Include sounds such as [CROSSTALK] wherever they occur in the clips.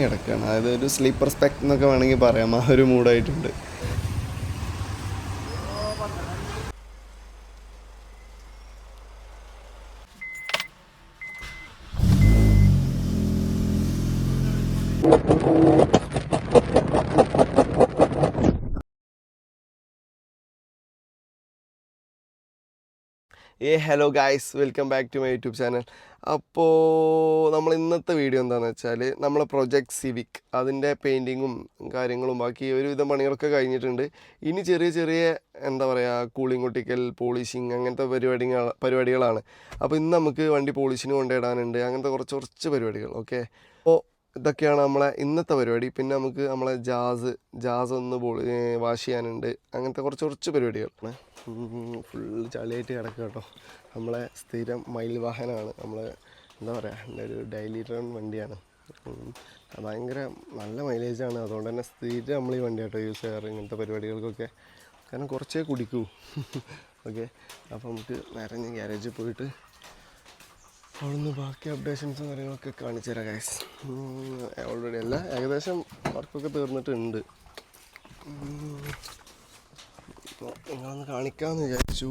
കിടക്കുകയാണ്. അതായത് ഒരു സ്ലീപ്പർ സ്പെക്ട് എന്നൊക്കെ വേണമെങ്കിൽ പറയാം. ആ ഒരു മൂഡായിട്ടുണ്ട് ഏ hello guys welcome back to my YouTube channel. അപ്പോൾ നമ്മൾ ഇന്നത്തെ വീഡിയോ എന്താണെന്ന് വെച്ചാൽ നമ്മളെ പ്രൊജക്ട് സിവിക് അതിന്റെ പെയിന്റിങ്ങും കാര്യങ്ങളും ബാക്കി ഒരുവിധം പണികളൊക്കെ കഴിഞ്ഞിട്ടുണ്ട്. ഇനി ചെറിയ ചെറിയ എന്താ പറയുക കൂളിംഗ് ഒട്ടിക്കൽ പോളിഷിങ് അങ്ങനത്തെ പരിപാടികൾ പരിപാടികളാണ്. അപ്പോൾ ഇന്ന് നമുക്ക് വണ്ടി പോളിഷിന് കൊണ്ടിടാനുണ്ട് അങ്ങനത്തെ കുറച്ച് കുറച്ച് പരിപാടികൾ ഓക്കെ? അപ്പോൾ ഇതൊക്കെയാണ് നമ്മളെ ഇന്നത്തെ പരിപാടി. പിന്നെ നമുക്ക് നമ്മളെ ജാസ് ജാസ് ഒന്ന് വാഷ് ചെയ്യാനുണ്ട്. അങ്ങനത്തെ കുറച്ച് കുറച്ച് പരിപാടികളാണ്. ഫുള്ള് ചളിയായിട്ട് കിടക്കുക കേട്ടോ. നമ്മളെ സ്ഥിരം മയിൽ വാഹനമാണ്. നമ്മൾ എന്താ പറയുക എന്റെ ഒരു ഡെയിലി റൺ വണ്ടിയാണ് ഭയങ്കര നല്ല മൈലേജാണ് അതുകൊണ്ട് തന്നെ സ്ഥിരം നമ്മൾ ഈ വണ്ടി കേട്ടോ യൂസ് ചെയ്യാറ് ഇങ്ങനത്തെ പരിപാടികൾക്കൊക്കെ. കാരണം കുറച്ചേ കുടിക്കൂ. [LAUGHS] ഓക്കെ അപ്പോൾ നമുക്ക് നിറഞ്ഞ് ഗ്യാരേജിൽ പോയിട്ട് അവിടുന്ന് ബാക്കി അപ്ഡേഷൻസും കാര്യങ്ങളൊക്കെ കാണിച്ചു തരാം ഗൈസ് ഓൾറെഡി അല്ല ഏകദേശം വർക്കൊക്കെ തീർന്നിട്ടുണ്ട്. അപ്പോൾ നിങ്ങളൊന്ന് കാണിക്കാമെന്ന് വിചാരിച്ചു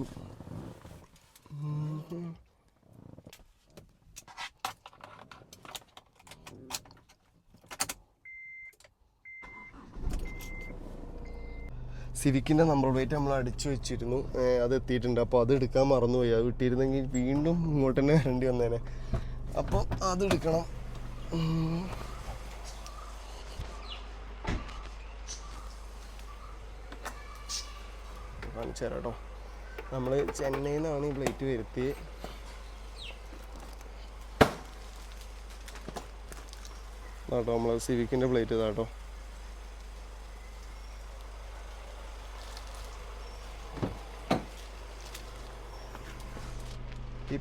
സിവിക്കിന്റെ നമ്പർ പ്ലേറ്റ് നമ്മൾ അടിച്ചു വെച്ചിരുന്നു. അത് എത്തിയിട്ടുണ്ട്. അപ്പോൾ അത് എടുക്കാൻ മറന്നുപോയി. അത് വിട്ടിരുന്നെങ്കിൽ വീണ്ടും ഇങ്ങോട്ട് തന്നെ വരേണ്ടി വന്നേനെ. അപ്പോൾ അത് എടുക്കണം. കാണിച്ചു നമ്മൾ ചെന്നൈയിൽ നിന്നാണ് ഈ പ്ലേറ്റ് വരുത്തിയത് കേട്ടോ നമ്മൾ സിവിക്കിന്റെ പ്ലേറ്റ് ഇതാട്ടോ.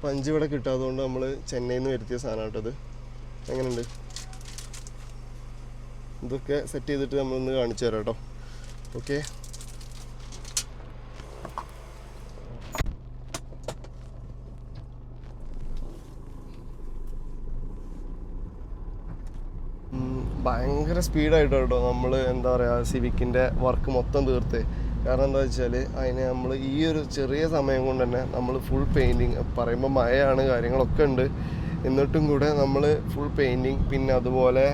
പഞ്ച് ഇവിടെ കിട്ടാത്തതുകൊണ്ട് നമ്മൾ ചെന്നൈയിൽ നിന്ന് വരുത്തിയ സാധനം കേട്ടത് എങ്ങനെയുണ്ട്? ഇതൊക്കെ സെറ്റ് ചെയ്തിട്ട് നമ്മളൊന്ന് കാണിച്ചു തരാം കേട്ടോ. ഓക്കെ ഭയങ്കര സ്പീഡായിട്ടോ കേട്ടോ നമ്മൾ എന്താ പറയുക സിവിക്കിന്റെ വർക്ക് മൊത്തം തീർത്ത്. കാരണം എന്താ വെച്ചാൽ അതിന് നമ്മൾ ഈ ഒരു ചെറിയ സമയം കൊണ്ട് തന്നെ നമ്മൾ ഫുൾ പെയിന്റിങ് പറയുമ്പോൾ മഴയാണ് കാര്യങ്ങളൊക്കെ ഉണ്ട്. എന്നിട്ടും കൂടെ നമ്മൾ ഫുൾ പെയിന്റിങ് പിന്നെ അതുപോലെ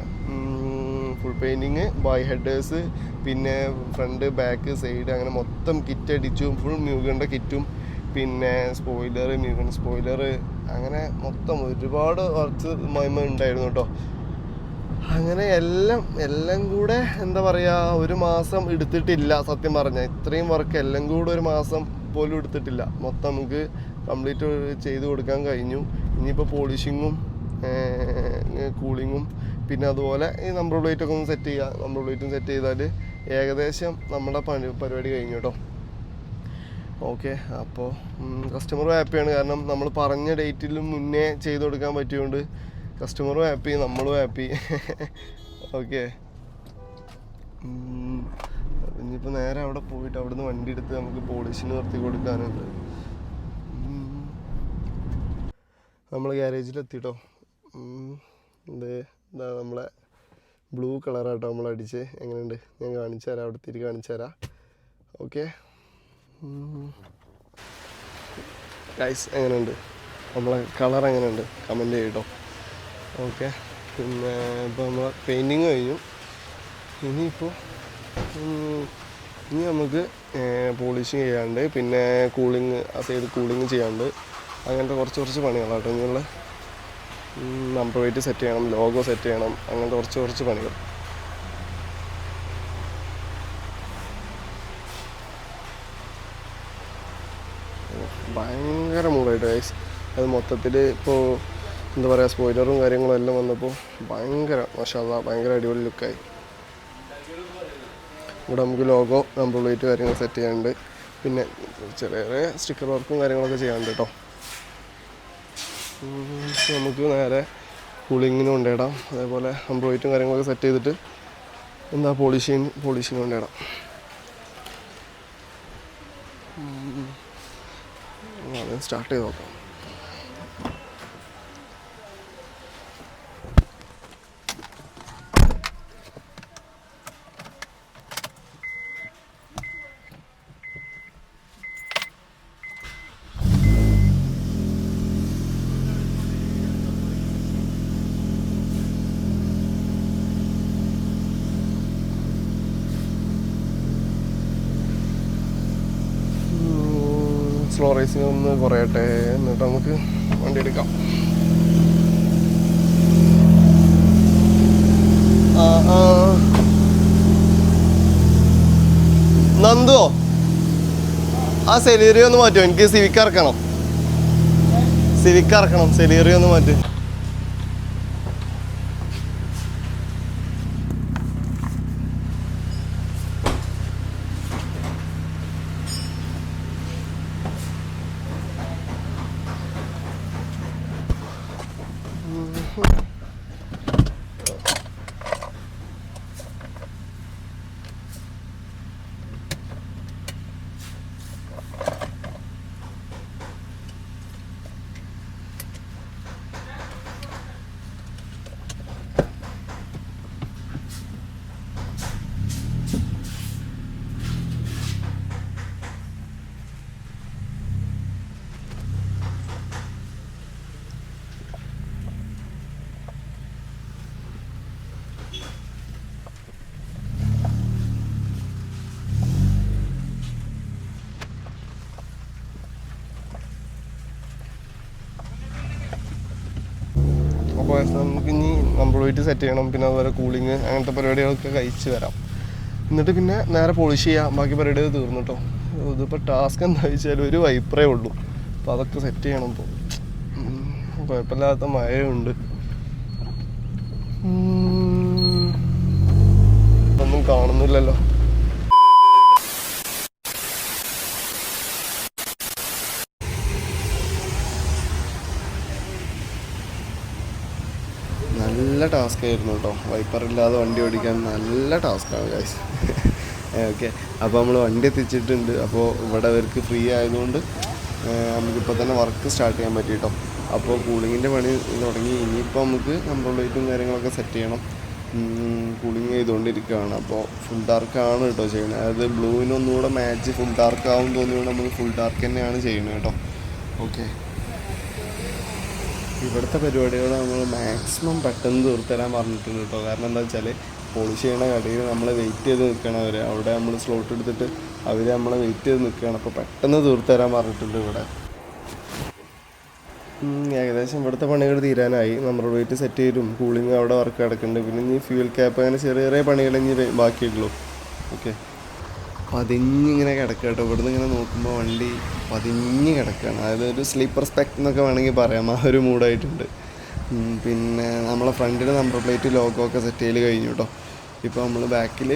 ഫുൾ പെയിന്റിങ് ബൈ ഹെഡേഴ്സ് പിന്നെ ഫ്രണ്ട് ബാക്ക് സൈഡ് അങ്ങനെ മൊത്തം കിറ്റ് അടിച്ചു ഫുൾ മ്യൂഗന്റെ കിറ്റും പിന്നെ സ്പോയിലർ മ്യൂഗൻ സ്പോയിലർ അങ്ങനെ മൊത്തം ഒരുപാട് വർക്ക്സ് മഹിമ ഉണ്ടായിരുന്നു കേട്ടോ അങ്ങനെ എല്ലാം എല്ലാം കൂടെ എന്താ പറയുക ഒരു മാസം എടുത്തിട്ടില്ല സത്യം പറഞ്ഞാൽ ഇത്രയും വർക്ക് എല്ലാം കൂടെ ഒരു മാസം പോലും എടുത്തിട്ടില്ല. മൊത്തം നമുക്ക് കംപ്ലീറ്റ് ചെയ്ത് കൊടുക്കാൻ കഴിഞ്ഞു. ഇനിയിപ്പോൾ പോളിഷിങ്ങും കൂളിങ്ങും പിന്നെ അതുപോലെ ഈ നമ്പർ പ്ലേറ്റൊക്കെ ഒന്ന് സെറ്റ് ചെയ്യുക നമ്പർ പ്ലേറ്റും സെറ്റ് ചെയ്താൽ ഏകദേശം നമ്മുടെ പണി പരിപാടി കഴിഞ്ഞു കേട്ടോ ഓക്കെ അപ്പോൾ കസ്റ്റമർ ഹാപ്പിയാണ് കാരണം നമ്മൾ പറഞ്ഞ ഡേറ്റിലും മുന്നേ ചെയ്ത് കൊടുക്കാൻ പറ്റിയതുകൊണ്ട് കസ്റ്റമറും ഹാപ്പി നമ്മളും ഹാപ്പി. ഓക്കെ. ഇനിയിപ്പോൾ നേരെ അവിടെ പോയിട്ട് അവിടുന്ന് വണ്ടി എടുത്ത് നമുക്ക് പോളിഷിന് നിർത്തി കൊടുക്കാനുണ്ട്. നമ്മൾ ഗ്യാരേജിലെത്തിട്ടോ ഇത് ഇതാ നമ്മളെ ബ്ലൂ കളറാട്ടോ നമ്മൾ അടിച്ച്. എങ്ങനെയുണ്ട്? ഞാൻ കാണിച്ചു തരാം അവിടെ തിരി കാണിച്ചു തരാം. ഓക്കെ. ഗൈസ് എങ്ങനെയുണ്ട്? നമ്മളെ കളർ എങ്ങനെയുണ്ട്? കമന്റ് ചെയ്യട്ടോ ഓക്കെ. പിന്നെ ഇപ്പോൾ നമ്മൾ പെയിന്റിങ് കഴിഞ്ഞു. ഇനിയിപ്പോൾ ഇനി നമുക്ക് പോളിഷിങ് ചെയ്യാണ്ട് പിന്നെ കൂളിങ് ആ സൈഡ് കൂളിങ് ചെയ്യാണ്ട് അങ്ങനത്തെ കുറച്ച് കുറച്ച് പണികളാട്ടോ. ഇനിയുള്ള നമ്പർ വെയിറ്റ് സെറ്റ് ചെയ്യണം ലോഗോ സെറ്റ് ചെയ്യണം അങ്ങനത്തെ കുറച്ച് കുറച്ച് പണികൾ. ഭയങ്കര മൂടായിട്ട് അത് മൊത്തത്തിൽ ഇപ്പോൾ എന്താ പറയുക സ്പോയിലറും കാര്യങ്ങളും എല്ലാം വന്നപ്പോൾ ഭയങ്കര മഷാല ഭയങ്കര അടിപൊളി ലുക്കായി. ഇവിടെ നമുക്ക് ലോഗോ നമ്പർ പ്ലേറ്റ് കാര്യങ്ങൾ സെറ്റ് ചെയ്യാനുണ്ട്. പിന്നെ ചെറിയ ചെറിയ സ്റ്റിക്കർ വർക്കും കാര്യങ്ങളൊക്കെ ചെയ്യാനുണ്ട് കേട്ടോ നമുക്ക് നേരെ കൂളിങ്ങിന് കൊണ്ടിടാം അതേപോലെ പ്ലേറ്റും കാര്യങ്ങളൊക്കെ സെറ്റ് ചെയ്തിട്ട് എന്താ പോളിഷിങ് പോളിഷിങ് കൊണ്ടിടാം സ്റ്റാർട്ട് ചെയ്ത് നോക്കാം. സ്ലോ റേസിംഗ് ഒന്ന് കുറയട്ടെ? എന്നിട്ട് നമുക്ക് വണ്ടി എടുക്കാം. ആ ആ. സെലീറിയോ ഒന്ന് മാറ്റുമോ എനിക്ക് സിവിക്ക് ഇറക്കണം സിവിക്ക് ഇറക്കണം സെലീറി ഒന്ന് മാറ്റ്. അപ്പോൾ നമുക്ക് ഇനി നമ്മൾ പോയിട്ട് സെറ്റ് ചെയ്യണം പിന്നെ അതുപോലെ കൂളിങ് അങ്ങനത്തെ പരിപാടികളൊക്കെ കഴിച്ച് വരാം. എന്നിട്ട് പിന്നെ നേരെ പോളിഷ് ചെയ്യാം. ബാക്കി പരിപാടികൾ തീർന്നു കേട്ടോ ഇതിപ്പോൾ ടാസ്ക് എന്താ വെച്ചാൽ ഒരു വൈപ്പറേ ഉള്ളൂ. അപ്പോൾ അതൊക്കെ സെറ്റ് ചെയ്യണം ഇപ്പോൾ കുഴപ്പമില്ലാത്ത മഴയുണ്ട്. ഒന്നും കാണുന്നില്ലല്ലോ നല്ല ടാസ്ക് ആയിരുന്നു കേട്ടോ വൈപ്പർ ഇല്ലാതെ വണ്ടി ഓടിക്കാൻ നല്ല ടാസ്ക്കാണ് ഗൈസ് ഓക്കെ അപ്പോൾ നമ്മൾ വണ്ടി എത്തിച്ചിട്ടുണ്ട്. അപ്പോൾ ഇവിടെ അവർക്ക് ഫ്രീ ആയതുകൊണ്ട് നമുക്കിപ്പോൾ തന്നെ വർക്ക് സ്റ്റാർട്ട് ചെയ്യാൻ പറ്റി കേട്ടോ അപ്പോൾ കൂളിങ്ങിന്റെ പണി തുടങ്ങി. ഇനിയിപ്പോൾ നമുക്ക് നമ്പർ കാര്യങ്ങളൊക്കെ സെറ്റ് ചെയ്യണം. കൂളിങ് ചെയ്തുകൊണ്ടിരിക്കുകയാണ് അപ്പോൾ ഫുൾ ഡാർക്കാണ് കേട്ടോ ചെയ്യുന്നത്. അതായത് ബ്ലൂവിനൊന്നുകൂടെ മാച്ച് ഫുൾ ഡാർക്ക് ആവും നമ്മൾ ഫുൾ ഡാർക്ക് തന്നെയാണ് ചെയ്യുന്നത് കേട്ടോ ഓക്കെ ഇവിടുത്തെ പരിപാടികൾ നമ്മൾ മാക്സിമം പെട്ടെന്ന് തീർത്തരാൻ പറഞ്ഞിട്ടുണ്ട് കേട്ടോ കാരണം എന്താ വെച്ചാൽ പോളിഷ് ചെയ്യണ കടയിൽ നമ്മൾ വെയിറ്റ് ചെയ്ത് നിൽക്കണം അവർ അവിടെ നമ്മൾ സ്ലോട്ട് എടുത്തിട്ട് അവർ നമ്മളെ വെയിറ്റ് ചെയ്ത് നിൽക്കുകയാണ് അപ്പോൾ പെട്ടെന്ന് തീർത്തരാൻ പറഞ്ഞിട്ടുണ്ട് ഇവിടെ. ഏകദേശം ഇവിടുത്തെ പണികൾ തീരാനായി. നമ്മൾ വെയിറ്റ് സെറ്റ് ചെയ്തും കൂളിംഗ് അവിടെ വർക്ക് കിടക്കുന്നുണ്ട് പിന്നെ ഇനി ഫ്യൂൽ ക്യാപ്പ് അങ്ങനെ ചെറിയ ചെറിയ പണികൾ ഇനി ബാക്കിയുള്ളൂ ഓക്കെ പതിഞ്ഞിങ്ങനെ കിടക്കുക കേട്ടോ ഇവിടുന്ന് ഇങ്ങനെ നോക്കുമ്പോൾ വണ്ടി പതിഞ്ഞ് കിടക്കുകയാണ്. അതായത് ഒരു സ്ലീപ്പർ സ്പെക്ട് എന്നൊക്കെ വേണമെങ്കിൽ പറയാം. ആ ഒരു മൂഡായിട്ടുണ്ട്. പിന്നെ നമ്മളെ ഫ്രണ്ടിൽ നമ്പർ പ്ലേറ്റ് ലോഗോ ഒക്കെ സെറ്റ് ചെയ്ത് കഴിഞ്ഞു കേട്ടോ ഇപ്പോൾ നമ്മൾ ബാക്കിൽ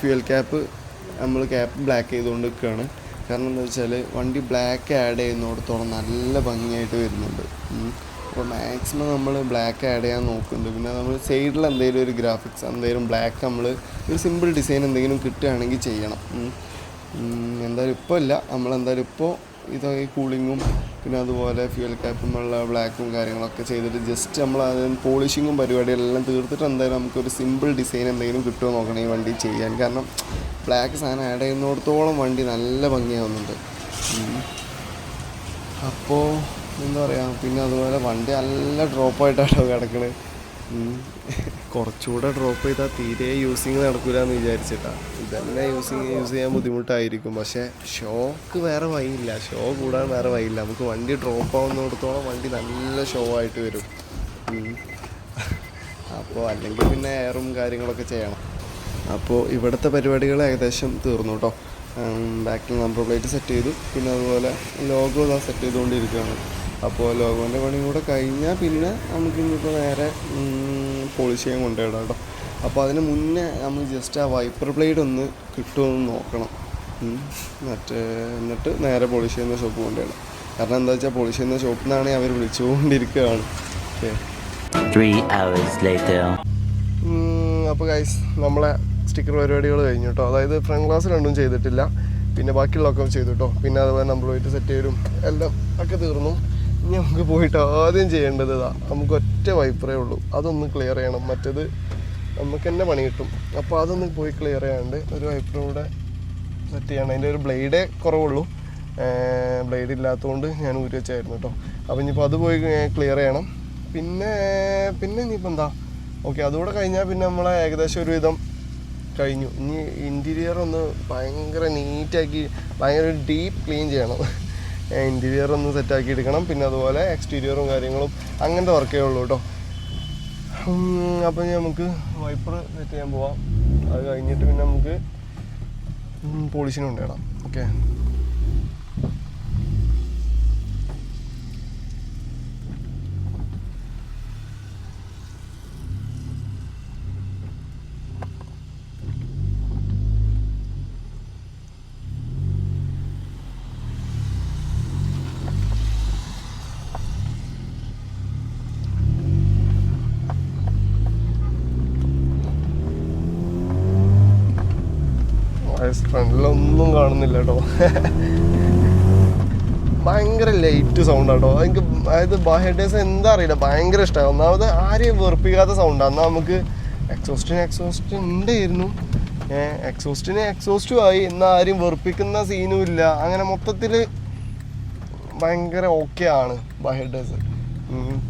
ഫ്യൂൽ ക്യാപ്പ് നമ്മൾ ക്യാപ്പ് ബ്ലാക്ക് ചെയ്തുകൊണ്ട് നിൽക്കുകയാണ് കാരണം എന്താ വെച്ചാൽ വണ്ടി ബ്ലാക്ക് ആഡ് ചെയ്യുന്നിടത്തോളം നല്ല ഭംഗിയായിട്ട് വരുന്നുണ്ട്. അപ്പോൾ മാക്സിമം നമ്മൾ ബ്ലാക്ക് ആഡ് ചെയ്യാൻ നോക്കുന്നുണ്ട്. പിന്നെ നമ്മൾ സൈഡിൽ എന്തെങ്കിലും ഒരു ഗ്രാഫിക്സ് എന്തെങ്കിലും ബ്ലാക്ക് നമ്മൾ ഒരു സിമ്പിൾ ഡിസൈൻ എന്തെങ്കിലും കിട്ടുകയാണെങ്കിൽ ചെയ്യണം. എന്തായാലും ഇപ്പോൾ ഇല്ല. നമ്മൾ എന്തായാലും ഇപ്പോൾ ഇത് ഈ കൂളിങ്ങും പിന്നെ അതുപോലെ ഫ്യൂൽ ക്യാപ്പുമുള്ള ബ്ലാക്കും കാര്യങ്ങളൊക്കെ ചെയ്തിട്ട് ജസ്റ്റ് നമ്മൾ അതിന് പോളിഷിങ്ങും പരിപാടികളെല്ലാം തീർത്തിട്ട് എന്തായാലും നമുക്കൊരു സിമ്പിൾ ഡിസൈൻ എന്തെങ്കിലും കിട്ടുമോ നോക്കണം ഈ വണ്ടി ചെയ്യാൻ. കാരണം ബ്ലാക്ക് സാധനം ആഡ് ചെയ്യുന്നിടത്തോളം വണ്ടി നല്ല ഭംഗിയാവുന്നുണ്ട്. അപ്പോൾ എന്താ പറയുക പിന്നെ അതുപോലെ വണ്ടി നല്ല ഡ്രോപ്പായിട്ടാണോ കിടക്കണത്. കുറച്ചുകൂടെ ഡ്രോപ്പ് ചെയ്താൽ തീരെ യൂസിങ് നടക്കില്ല എന്ന് വിചാരിച്ചിട്ടാ. ഇതന്നെ യൂസിങ് യൂസ് ചെയ്യാൻ ബുദ്ധിമുട്ടായിരിക്കും. പക്ഷേ ഷോക്ക് വേറെ വഴിയില്ല. ഷോ കൂടാൻ വേറെ വഴിയില്ല. നമുക്ക് വണ്ടി ഡ്രോപ്പ് ആവുന്നിടത്തോളം വണ്ടി നല്ല ഷോ ആയിട്ട് വരും. അപ്പോൾ അല്ലെങ്കിൽ പിന്നെ എയറും കാര്യങ്ങളൊക്കെ ചെയ്യണം. അപ്പോൾ ഇവിടുത്തെ പരിപാടികൾ ഏകദേശം തീർന്നു കേട്ടോ ബാക്കിൽ നമ്പർ പ്ലേറ്റ് സെറ്റ് ചെയ്തു. പിന്നെ അതുപോലെ ലോഗോ സെറ്റ് ചെയ്തുകൊണ്ടിരിക്കുകയാണ്. അപ്പോൾ ലോഗോന്റെ പണിയും കൂടെ കഴിഞ്ഞാൽ പിന്നെ നമുക്ക് ഇനിയിപ്പോൾ നേരെ പോളിഷ് ചെയ്യാൻ കൊണ്ടുപോയിടാം കേട്ടോ അപ്പോൾ അതിന് മുന്നേ നമ്മൾ ജസ്റ്റ് ആ വൈപ്പർ ബ്ലേഡ് ഒന്ന് കിട്ടുമെന്ന് നോക്കണം. മറ്റേ എന്നിട്ട് നേരെ പോളിഷ് ചെയ്യുന്ന ഷോപ്പ് കൊണ്ടുപോയിടാം കാരണം എന്താ വെച്ചാൽ പോളിഷ് ചെയ്യുന്ന ഷോപ്പിൽ നിന്നാണെങ്കിൽ അവർ വിളിച്ചുകൊണ്ടിരിക്കുകയാണ്. ഓക്കെ. അപ്പോൾ ഗൈസ് നമ്മളെ സ്റ്റിക്കർ പരിപാടികൾ കഴിഞ്ഞു കേട്ടോ അതായത് ഫ്രണ്ട് ക്ലാസ് രണ്ടും ചെയ്തിട്ടില്ല. പിന്നെ ബാക്കിയുള്ളതൊക്കെ ചെയ്തു കേട്ടോ പിന്നെ അതുപോലെ നമ്മൾ പോയിട്ട് സെറ്റ് ചെയ്തും എല്ലാം ഒക്കെ തീർന്നു. ഇനി നമുക്ക് പോയിട്ട് ആദ്യം ചെയ്യേണ്ടത് ഇതാ നമുക്ക് ഒറ്റ വൈപ്പറേ ഉള്ളൂ. അതൊന്ന് ക്ലിയർ ചെയ്യണം. മറ്റേത് നമുക്ക് തന്നെ പണി കിട്ടും. അപ്പോൾ അതൊന്ന് പോയി ക്ലിയർ ചെയ്യാണ്ട് ഒരു വൈപ്പറൂടെ സെറ്റ് ചെയ്യണം. അതിന്റെ ഒരു ബ്ലേഡേ കുറവുള്ളൂ. ബ്ലേഡ് ഇല്ലാത്തതുകൊണ്ട് ഞാൻ ഊരി വെച്ചായിരുന്നു കേട്ടോ അപ്പോൾ ഇനിയിപ്പോൾ അത് പോയി ക്ലിയർ ചെയ്യണം. പിന്നെ പിന്നെ ഇനിയിപ്പോൾ എന്താ? ഓക്കെ അതുകൂടെ കഴിഞ്ഞാൽ പിന്നെ നമ്മളെ ഏകദേശം ഒരുവിധം കഴിഞ്ഞു. ഇനി ഇന്റീരിയർ ഒന്ന് ഭയങ്കര നീറ്റാക്കി ഭയങ്കര ഡീപ്പ് ക്ലീൻ ചെയ്യണം. ഇന്റീരിയർ ഒന്ന് സെറ്റാക്കി എടുക്കണം. പിന്നെ അതുപോലെ എക്സ്റ്റീരിയറും കാര്യങ്ങളും അങ്ങനത്തെ വർക്കേ ഉള്ളൂ കേട്ടോ അപ്പം നമുക്ക് വൈപ്പർ സെറ്റ് ചെയ്യാൻ പോവാം. അത് കഴിഞ്ഞിട്ട് പിന്നെ നമുക്ക് പോളിഷിനും കൊണ്ടുവരണം. ഓക്കെ ഫ്രണ്ടിലൊന്നും കാണുന്നില്ല കേട്ടോ ഭയങ്കര ലൈറ്റ് സൗണ്ട് കേട്ടോ എനിക്ക് അതായത് ഹെഡേഴ്സ് എന്താ അറിയില്ല. ഭയങ്കര ഇഷ്ടമായി ഒന്നാമത് ആരെയും വെറുപ്പിക്കാത്ത സൗണ്ടാണ് എന്നാൽ നമുക്ക് എക്സോസ്റ്റിന് എക്സോസ്റ്റ് ഉണ്ടായിരുന്നു. എക്സോസ്റ്റിന് എക്സോസ്റ്റും ആയി. എന്നാൽ ആരെയും വെറുപ്പിക്കുന്ന സീനും ഇല്ല. അങ്ങനെ മൊത്തത്തിൽ ഭയങ്കര ഓക്കെ ആണ് ഹെഡേഴ്സ്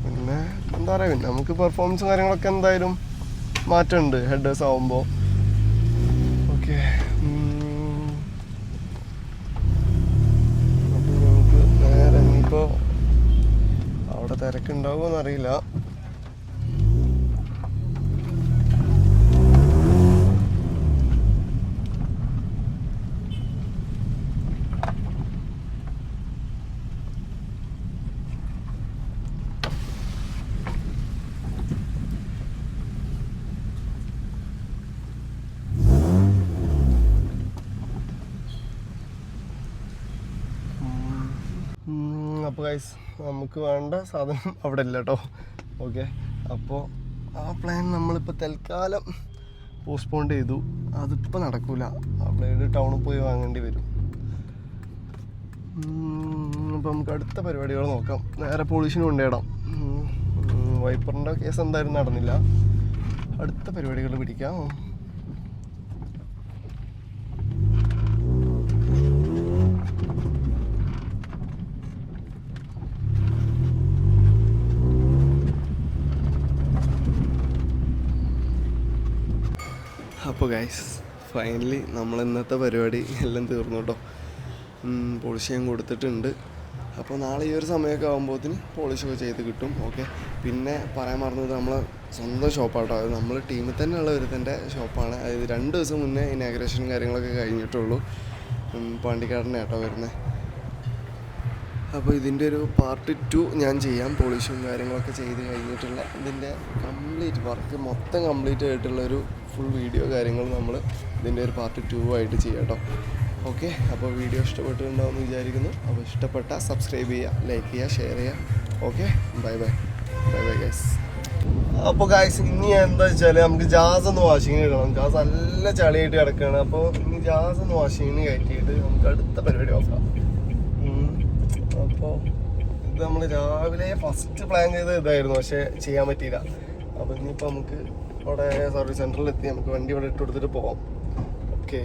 പിന്നെ എന്താ പറയുക പിന്നെ നമുക്ക് പെർഫോമൻസും കാര്യങ്ങളൊക്കെ എന്തായാലും മാറ്റമുണ്ട്. ഹെഡേഴ്സ് ആവുമ്പോൾ ഓക്കെ നേരെ ഇനിയിപ്പോൾ അവിടെ തിരക്കുണ്ടാവുമോ അപ്പോൾ ഗൈസ് നമുക്ക് വേണ്ട സാധനം അവിടെ ഇല്ല കേട്ടോ ഓക്കെ അപ്പോൾ ആ പ്ലാൻ നമ്മളിപ്പോൾ തൽക്കാലം പോസ്റ്റ്പോൺ ചെയ്തു. അതിപ്പോൾ നടക്കില്ല അവിടെ ടൗണിൽ പോയി വാങ്ങേണ്ടി വരും. അപ്പോൾ നമുക്ക് അടുത്ത പരിപാടികൾ നോക്കാം. നേരെ പോളിഷിന് കൊണ്ടുപോയിടാം വൈപ്പറിന്റെ കേസ് എന്തായാലും നടന്നില്ല. അടുത്ത പരിപാടികൾ പിടിക്കാം. അപ്പോൾ ഗൈസ് ഫൈനലി നമ്മൾ ഇന്നത്തെ പരിപാടി എല്ലാം തീർന്നു കേട്ടോ പോളിഷ് ചെയ്യാൻ കൊടുത്തിട്ടുണ്ട്. അപ്പോൾ നാളെ ഈ ഒരു സമയമൊക്കെ ആകുമ്പോഴത്തേന് പോളിഷ് ഒക്കെ ചെയ്ത് കിട്ടും ഓക്കെ പിന്നെ പറയാൻ മറന്നത് നമ്മൾ സ്വന്തം ഷോപ്പാട്ടോ അത് നമ്മൾ ടീമിൽ തന്നെയുള്ള ഒരുത്തന്റെ ഷോപ്പാണ് അതായത് രണ്ട് ദിവസം മുന്നേ ഇനാഗ്രേഷനും കാര്യങ്ങളൊക്കെ കഴിഞ്ഞിട്ടുള്ളൂ. പാണ്ടിക്കാടനെ കേട്ടോ വരുന്നത് അപ്പോൾ ഇതിന്റെ ഒരു പാർട്ട് ടു ഞാൻ ചെയ്യാം. പോളിഷും കാര്യങ്ങളൊക്കെ ചെയ്ത് കഴിഞ്ഞിട്ടുള്ള ഇതിന്റെ കംപ്ലീറ്റ് വർക്ക് മൊത്തം കംപ്ലീറ്റ് ആയിട്ടുള്ള ഒരു ഫുൾ വീഡിയോ കാര്യങ്ങൾ നമ്മൾ ഇതിന്റെ ഒരു പാർട്ട് ടു ആയിട്ട് ചെയ്യാം കേട്ടോ ഓക്കെ അപ്പോൾ വീഡിയോ ഇഷ്ടപ്പെട്ടിട്ടുണ്ടാവുമെന്ന് വിചാരിക്കുന്നു. അപ്പോൾ ഇഷ്ടപ്പെട്ട സബ്സ്ക്രൈബ് ചെയ്യുക ലൈക്ക് ചെയ്യുക ഷെയർ ചെയ്യുക okay bye bye bye bye guys അപ്പോൾ ഗൈസ് ഇനി എന്താ വെച്ചാൽ നമുക്ക് ജാസ് ഒന്ന് വാഷിങ്ങിന് ഇടണം. ജാസ് നല്ല ചളിയായിട്ട് കിടക്കുകയാണ് അപ്പോൾ ഇനി ജാസ് ഒന്ന് വാഷിങ്ങിന് കയറ്റിയിട്ട് നമുക്ക് അടുത്ത പരിപാടി നോക്കാം. അപ്പോൾ ഇത് നമ്മൾ രാവിലെ ഫസ്റ്റ് പ്ലാൻ ചെയ്ത ഇതായിരുന്നു. പക്ഷേ ചെയ്യാൻ പറ്റിയില്ല. അപ്പോൾ ഇനിയിപ്പോൾ നമുക്ക് അവിടെ സർവീസ് സെന്ററിൽ എത്തി നമുക്ക് വണ്ടി ഇവിടെ ഇട്ട് കൊടുത്തിട്ട് പോവാം. ഓക്കെ